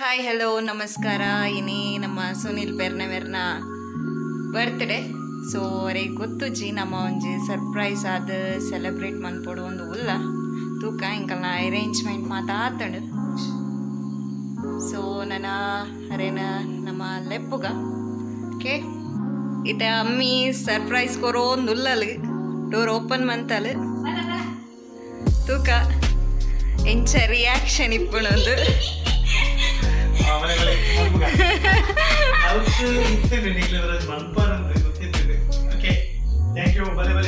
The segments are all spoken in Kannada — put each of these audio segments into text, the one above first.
ಹಾಯ್ ಹಲೋ ನಮಸ್ಕಾರ. ಇನ್ನೇ ನಮ್ಮ ಸುನಿಲ್ ಪೆರ್ನವೆರ್ನ ಬರ್ತ್ಡೇ ಸೊ ಅವ್ರಿಗೆ ಜಿ, ನಮ್ಮ ಒಂಜಿ ಸರ್ಪ್ರೈಸ್ ಆದ ಸೆಲೆಬ್ರೇಟ್ ಮನ್ಪೊಡು ಒಂದು ಉಲ್ಲ. ತೂಕ ಇಂಕಲ್ನ ಅರೇಂಜ್ಮೆಂಟ್ ಮಾತಾತಂಡು. ಸೊ ನನ್ನ ಅರೇನ ನಮ್ಮ ಲೆಪ್ಪುಗ. ಓಕೆ ಇತ ಅಮ್ಮಿ ಸರ್ಪ್ರೈಸ್ ಕೊರೋ ಒಂದು ಉಲ್ಲಲ್ ಡೋರ್ ಓಪನ್ ಮಂತಲ್. ತೂಕ, ಎಂಚ ರಿಯಾಕ್ಷನ್ ಇಪ್ಪುಣೊಂದು അവർക്ക് ഇത്തിട്ടുണ്ട് മൺപാനം കുത്തിട്ടുണ്ട് ഓക്കെ താങ്ക് യു പല പല.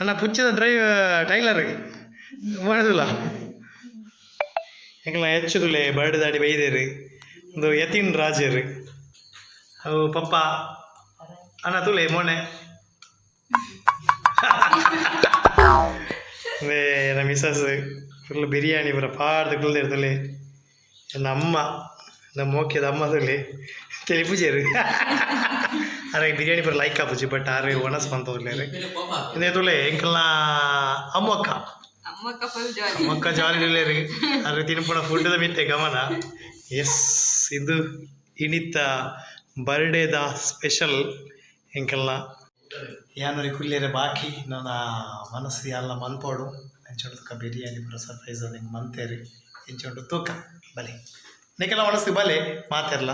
ಅಣ್ಣ ಪುಚ್ಚದ ಡ್ರೈವ್ ಟೈಲರ್ ಮಾಡೋದಿಲ್ಲ. ಎಂಕಲ್ನ ಹೆಚ್ಚುದುಲೆ ಬರ್ಡ್ ದಾಡಿ ಬೈದೇರಿ. ಒಂದು ಯತೀನ್ ರಾಜರು ಅವು ಪಪ್ಪ. ಅಣ್ಣ ತುಲೆ ಮೊನ್ನೆ ಅಂದ್ರೆ ನಮ್ಮ ಮಿಸಸ್ ಫುಲ್ ಬಿರಿಯಾನಿ ಬರ ಪಾಡ್ದು ಕುಲ್ದಿರ್ತಲೆ ನನ್ನ ಅಮ್ಮ ನಮ್ಮ ಮೋಕ್ಯದ ಅಮ್ಮ ತುಲೆ ತಲೆ ಪೂಜೆರು ಅರೆ ಬಿರಿಯಾನಿ ಬರ ಲೈಕ್ ಆಪುಜಿ ಬಟ್ ಆರೆ ಒಣಸ್ ಬಂತವ್ಲೆ ಇದೇ ತುಲೆ ಎಂಕಲ್ನ ಅಮ್ಮಕ್ಕ ಅಮ್ಮಕ್ಕ ಜಾಲಿ ರೀ ಅರೆ ತಿನ್ಪುಣ ಫುಡ್ದ ಮಿತ್ತೆ ಗಮನ ಎಸ್ ಇದು ಇನಿತ ಬರ್ಡೇದ ಸ್ಪೆಷಲ್ ಎಂಕಲ್ನ ಯಾನರಿ ಕುಲ್ಲೆರೆ ಬಾಕಿ ನನ್ನ ಮನಸ್ಸು ಎಲ್ಲ ಮನ್ಪೋಡು. ಎಂಚೊಂಡು ಬಿರಿಯಾನಿ ಪೂರ ಸರ್ಪ್ರೈಸ್ ಅದು ಹಿಂಗೆ ಮಂತೇರಿ ಎಂಚೊಂಡು ತೂಕ ಬಲಿ. ನಿಕ್ಕೆಲ್ಲ ಮನಸ್ಸು ಬಲೆ ಮಾತಿರಲ್ಲ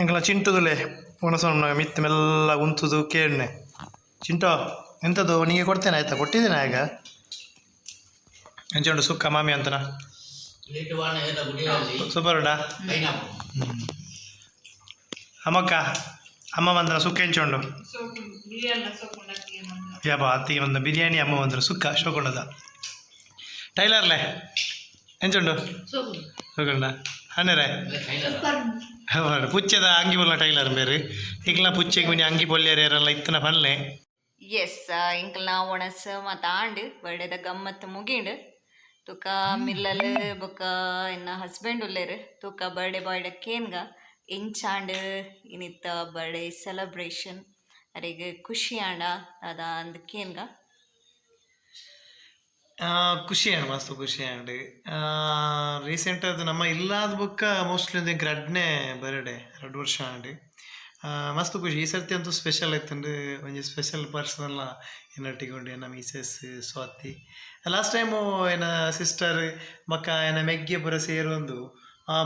ಎಂಕಲ ಚಿಂಟುದುಲೆ ಉಣಸಣ್ಣ ಮಿತ್ತ ಮೆಲ್ಲ ಉಂತುದು ಕೇಳ್ನೆ. ಚಿಂಟು ಎಂಥದ್ದು ನಿಮಗೆ ಕೊಡ್ತೇನೆ ಆಯ್ತಾ? ಕೊಟ್ಟಿದ್ದೇನೆ ಆಗ ಎಂಚೊಂಡು ಸುಕ್ಕ ಮಾಮಿ ಅಂತನ? ಸೂಪರ್ ಉಂಟಾ? ಅಮ್ಮಕ್ಕ, ಅಮ್ಮ ಬಂದ್ರ ಸುಕ್ಕ ಎಂಚೊಂಡು ಯಾಬ ಅತ್ತಿಗೆ ಬಂದ ಬಿರಿಯಾನಿ, ಅಮ್ಮ ಬಂದ್ರ ಸುಕ್ಕ, ಶೋಕೊಂಡದ. ಟೈಲರ್ಲೆ ಎಂಚುಂಡು ಶೋಕೊಂಡ. ಹನ್ನೆರೆ. ಹೌದು, ಪುಚ್ಚದ ಅಂಗಿ ಬೊಲ್ಲ ಟೈಲರ್ ಬೇರೆ. ಈಗಲ ಪುಚ್ಚೆಗೆ ಮಿನಿ ಅಂಗಿ ಬೊಲ್ಯರು ಯಾರಲ್ಲ ಇತ್ತನ ಪನ್ಲೆ ಎಸ್ ಇಂಕಲ್ನ ಒಣಸ ಮಾತಾಂಡ್ ಬರ್ಡೇದ ಗಮ್ಮತ್ ಮುಗಿಂಡು ತುಕ ಮಿಲ್ಲಲ್ ಬೊಕ ಇನ್ನ ಹಸ್ಬೆಂಡ್ ಉಲ್ಲೇರು, ತುಕ ಬರ್ಡೇ ಬಾಯ್ಡ ಕೇನ್ಗ ಇಂಚಾಂಡ್ ಇನಿತ್ತ ಬರ್ಡೇ ಸೆಲೆಬ್ರೇಷನ್, ಅರೆಗ್ ಖುಷಿ ಆಂಡ ಅದ ಅಂದ್ ಕೇನ್ಗ? ಖುಷಿ ಆಂಡ್ ಮಸ್ತ್ ಖುಷಿ ಆಂಡ್ ರೀಸೆಂಟ್ ಅದು ನಮ್ಮ ಇಲ್ಲಾದ ಬುಕ್ಕ ಮೋಸ್ಟ್ಲಿ ಒಂದು ಎರಡನೇ ಬರ್ಡೇ, ಎರಡು ವರ್ಷ ಆಂಡ್ ಮಸ್ತ್ ಖುಷಿ. ಈ ಸರ್ತಿ ಅಂತೂ ಸ್ಪೆಷಲ್ ಆಯ್ತಂದ್ರೆ ಒಂಜಿ ಸ್ಪೆಷಲ್ ಪರ್ಸನಲ್ ಏನೊಟ್ಟಿಗೊಂಡು ನಮ್ಮ ಮಿಸಸ್ ಸ್ವಾತಿ. ಲಾಸ್ಟ್ ಟೈಮು ಏನ ಸಿಸ್ಟರ್ ಮಕ್ಕ ಏನ ಮೆಗ್ಗೆ ಸೇರು ಸೇರೊಂದು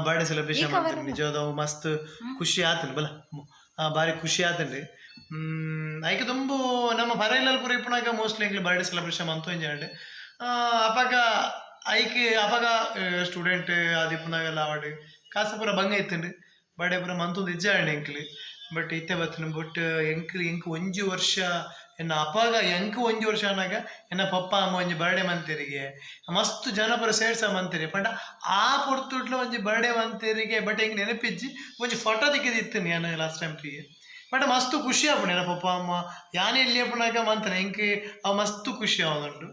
ಬರ್ಡೇ ಸೆಲೆಬ್ರೇಷನ್ ಮಾಡ್ತಾರೆ ನಿಜವಾದ ಅವು ಮಸ್ತ್ ಖುಷಿ ಆತನ್ ಬಲ ಹಾ ಬಾರಿ ಖುಷಿ ಆತಂಡು ಐಕೆ ತುಂಬ ನಮ್ಮ ಇಲ್ಲ ಪೂರ ಇಪ್ಪನಾಗ ಮೋಸ್ಟ್ಲಿ ಹಿಂಗ್ಲಿ ಬರ್ಡೇ ಸೆಲೆಬ್ರೇಷನ್ ಮಂತು ಆ ಅಪಾಗ ಐಕೆ ಅಪಾಗ ಸ್ಟೂಡೆಂಟ್ ಆದಿಪ್ಪನಾಗೆಲ್ಲ ಆವಾಡ್ ಕಾಸು ಪೂರ ಬಂಗ ಇತ್ತಂಡು ಬರ್ಡೇ ಪೂರ ಮಂತೊಂದು ಇಜ್ಜಾಂಡ್ ಎಂಕ್ಲೆ ಬಟ್ ಇತ್ತೆ ಬರ್ತೀನಿ ಬಟ್ ಎಂಕ್ಲೆ ಎಂಕ್ ಒಂಜಿ ವರ್ಷ ಎನ್ನ ಅಪ್ಪಾಗ ಎಂಕ್ ಒಂಜಿ ವರ್ಷ ಅನ್ನಾಗ ಎನ್ನ ಪಪ್ಪ, ಅಮ್ಮ ಒಂಜಿ ಬರ್ಡೆ ಮಂತೆರಿಗೆ, ಮಸ್ತ್ ಜನ ಪೂರ ಸೇರ್ಸ ಮಂತೆರಿ ಪಂಡ ಆ ಪೊರ್ತುಟ್ಲ ಒಂಜಿ ಬರ್ಡೆ ಮಂತೆರಿಗೆ, ಬಟ್ ಹಿಂಗೆ ನೆನಪಿಜ್ಜಿ, ಒಂಜಿ ಫೋಟೋ ತೆಗೆದಿತ್ತು ನಾನು ಲಾಸ್ಟ್ ಟೈಮ್ ಪ್ರಿಯೆ ಬಟ್ ಮಸ್ತ್ ಖುಷಿ ಆಪುಂಡು ಏನ ಪಪ್ಪ, ಅಮ್ಮ, ಯಾನೇ ಇಲ್ಲಿ ಅಪ್ಪನಾಗ ಮಂತನೆ ಎಂಕ್ ಅವ ಮಸ್ತ್ ಖುಷಿ ಆವೊಂದುಂಡು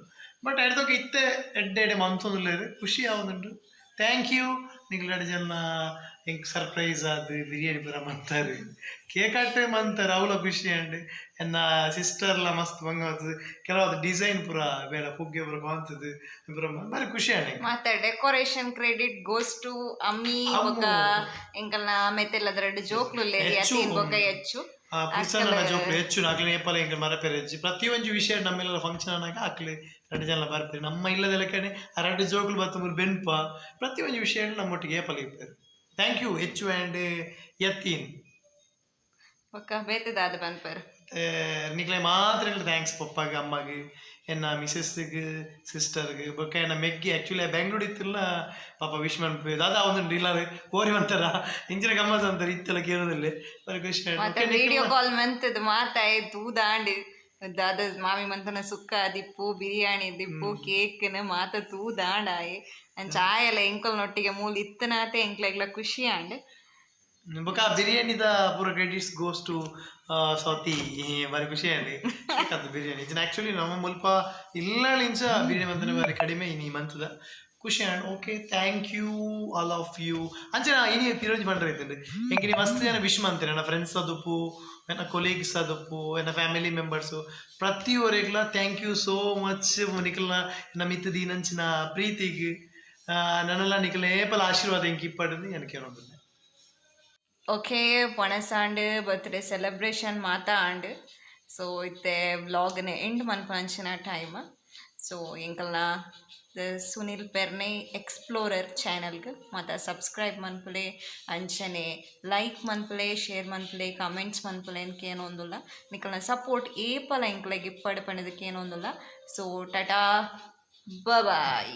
ಬಟ್ ಎಡ್ದೊക്കെ ಇತ್ತೆ ಎಡ್ಡೆ ಎಡ್ಡೆ ಮಂತೊಂದುಲ್ಲೆರ್ ಖುಷಿ ಆವುಂದುಂಡು ಥ್ಯಾಂಕ್ ಯು ನಿಕ್ಲಡ್ ಜನ ಎಂಕ್ ಸರ್ಪ್ರೈಸ್ ಆದ್ ಬಿರಿಯಾನಿ ಪೂರ ಮಂತಾರೆ ಕೇಕ್ ಅಟ್ಟೆ ಮಂತಾರೆ ಅವಲ ಖುಷಿ ಅಂಡಿ ಎನ್ನ ಸಿಸ್ಟರ್ಲ ಮಸ್ತ್ ಬಂಗ ಕೆಲವಾದ ಡಿಸೈನ್ ಪುರ ಬೇಡ ಪುಗ್ಗೆ ಪೂರ ಬಂತದ್ದು ಪೂರ ಬಾರಿ ಖುಷಿ ಅಂಡಿ ಮತ್ತೆ ಡೆಕೋರೇಷನ್ ಕ್ರೆಡಿಟ್ ಗೋಸ್ ಟು ಅಮ್ಮಿ. ಬೊಕ ಎಂಕಲ್ನ ಮೆತ್ತೆಲ್ಲದ ಎರಡು ಜೋಕ್ಲು ಹೆಚ್ಚು. ಯತೀನ್ ಬೊಕ ಹೆಚ್ಚು. ಆ ಪುಸನ ಜೋಕ್ಲು ಹೆಚ್ಚು ನಾಗ್ಲಿ ನೇಪಾಲ ಎಂಕ ಮರಪೇರೆ ಹೆಚ್ಚು ಪ್ರತಿಯೊಂದು ವಿಷಯ ನಮ್ಮೆಲ್ಲ ಫಂಕ್ಷನ್ ಅನ್ನಾಗ ಆಕ್ಲಿ ಎರಡು ಜನ ಬರ್ಪೇರು ನಮ್ಮ ಇಲ್ಲದ ಕಡೆ ಆ ಎರಡು ಜೋಕ್ಲು ಬತ್ತ ಮೂರು ಬೆನ್ಪ ಪ್ರತಿಯೊಂದು ವಿಷಯ ನಮ್ಮೊಟ್ಟಿಗೆ ಏಪಲ ಇರ್ತಾರೆ ಥ್ಯಾಂಕ್ ಯು ಹೆಚ್ಚು ಆ್ಯಂಡ್ ಯತ್ತೀನ್ ಪಕ್ಕ ಬೇತೆದಾದ ಮತ್ತೆ ನಿಕ್ಲೆ ಮಾತ್ರ ಥ್ಯಾಂಕ್ಸ್ ಪಪ್ಪಾಗ ಅಮ್ಮಗೆ ಎನ್ನ ಮಿಸಸ್ಗೆ ಸಿಸ್ಟರ್ಗೆ ಬೊಕ್ಕ ಎನ್ನ ಮೆಗ್ಗಿ ಆ್ಯಕ್ಚುಲಿ ಬೆಂಗಳೂರು ಇತ್ತಿಲ್ಲ ಪಾಪ ವಿಶ್ ಮಾಡ್ಬೇಕು ಅದ ಒಂದು ಇಲ್ಲಾರೆ ಕೋರಿ ಅಂತಾರ ಇಂಚಿನ ಗಮ್ಮತ್ ಅಂತಾರೆ ಇತ್ತೆಲ್ಲ ಕೇಳೋದಿಲ್ಲ ಖುಷಿ ವಿಡಿಯೋ ಕಾಲ್ ಮಂತದ ಮಾತಾಯ್ ತೂದಾಂಡ್ ದಾದ ಮಾಮಿ ಮಂತನ ಸುಕ್ಕ ದಿಪ್ಪು ಬಿರಿಯಾನಿ ದಿಪ್ಪು ಕೇಕ್ನ ಮಾತ ತೂದಾಂಡಾಯ್ ಅಂಚ ಎಂಕಲ್ ಎಂಕಲ್ನೊಟ್ಟಿಗೆ ಮೂಲ ಇತ್ತನಾತೆ ಎಂಕ್ಲೆಗ್ಲ ಖುಷಿ ಆಂಡ್. ಬೊಕ ಬಿರಿಯಾನಿದ ಪೂರ ಕ್ರೆಡಿಟ್ಸ್ ಗೋಸ್ ಟು ಸೌತಿ. ಬಾರಿ ಖುಷಿ ಅದು ಬಿರಿಯಾನಿ. ಇದನ್ನ ಆಕ್ಚುಲಿ ನಮ್ಮ ಮುಲ್ಪ ಇಲ್ಲಳಿಂಚ ಬಿರಿಯಾನಿ ಮಂತನ ಬಾರಿ ಕಡಿಮೆ ಇನಿ ಮಂತದ ಖುಷಿ and okay thank you all of you ಅಂಚೆ ನಾ ಇನಿ ಪಿರೋಜ್ ಬಂಡ್ರೆ ಇದ್ದಂಡೆ ಎಂಕಿನಿ ಮಸ್ತ್ ಜನ ವಿಶ್ ಮಾಡ್ತಾರೆ, ನನ್ನ ಫ್ರೆಂಡ್ಸ್ ಅದಪ್ಪು ನನ್ನ ಕೊಲೀಗ್ಸ್ ಅದಪ್ಪು ನನ್ನ ಫ್ಯಾಮಿಲಿ ಮೆಂಬರ್ಸು ಪ್ರತಿಯೊರೆಗ್ಲ ಥ್ಯಾಂಕ್ ಯು ಸೋ ಮಚ್ ನಿಕಲ್ನ ನಮ್ಮ ಇತ್ತ ದೀನಂಚಿನ ಪ್ರೀತಿಗೆ ನನ್ನೆಲ್ಲ ನಿಕಲ್ ಏಪಲ ಆಶೀರ್ವಾದ ಎಂಕಿ ಇಪ್ಪಡದು ನನಗೆ ಕೇಳೋದಿಲ್ಲ. ಓಕೆ ಪೊಣಸಾಂಡ್ ಬರ್ತ್ಡೇ ಸೆಲೆಬ್ರೇಷನ್ ಮಾತಾ ಆಂಡ್ ಸೊ ಇತ್ತೆ ವ್ಲಾಗ್ನ ಎಂಡ್ ಮನ್ಪಂಚಿನ ಟೈಮ್ ಸೊ ಎಂಕಲ್ನ ಸುನಿಲ್ ಪೆರ್ನೆ ಎಕ್ಸ್ಪ್ಲೋರರ್ ಚಾನಲ್ಗೆ ಮತ್ತು ಸಬ್ಸ್ಕ್ರೈಬ್ ಮನ್ಪುಲೆ ಅಂಚನೆ ಲೈಕ್ ಮನ್ಪುಲೆ ಶೇರ್ ಮನ್ಪುಲೆ ಕಮೆಂಟ್ಸ್ ಮನ್ಪುಲೆ ಅಂತ ಒಂದುಲ್ಲ. ನಿಕಲ್ನ ಸಪೋರ್ಟ್ ಏಪಲ ಇಂಕ್ಲೆಗೆ ಇಪ್ಪಡು ಪಣಿದಕ್ಕೆ ಏನೊಂದಿಲ್ಲ ಸೊ ಟಟಾ ಬಾಯ್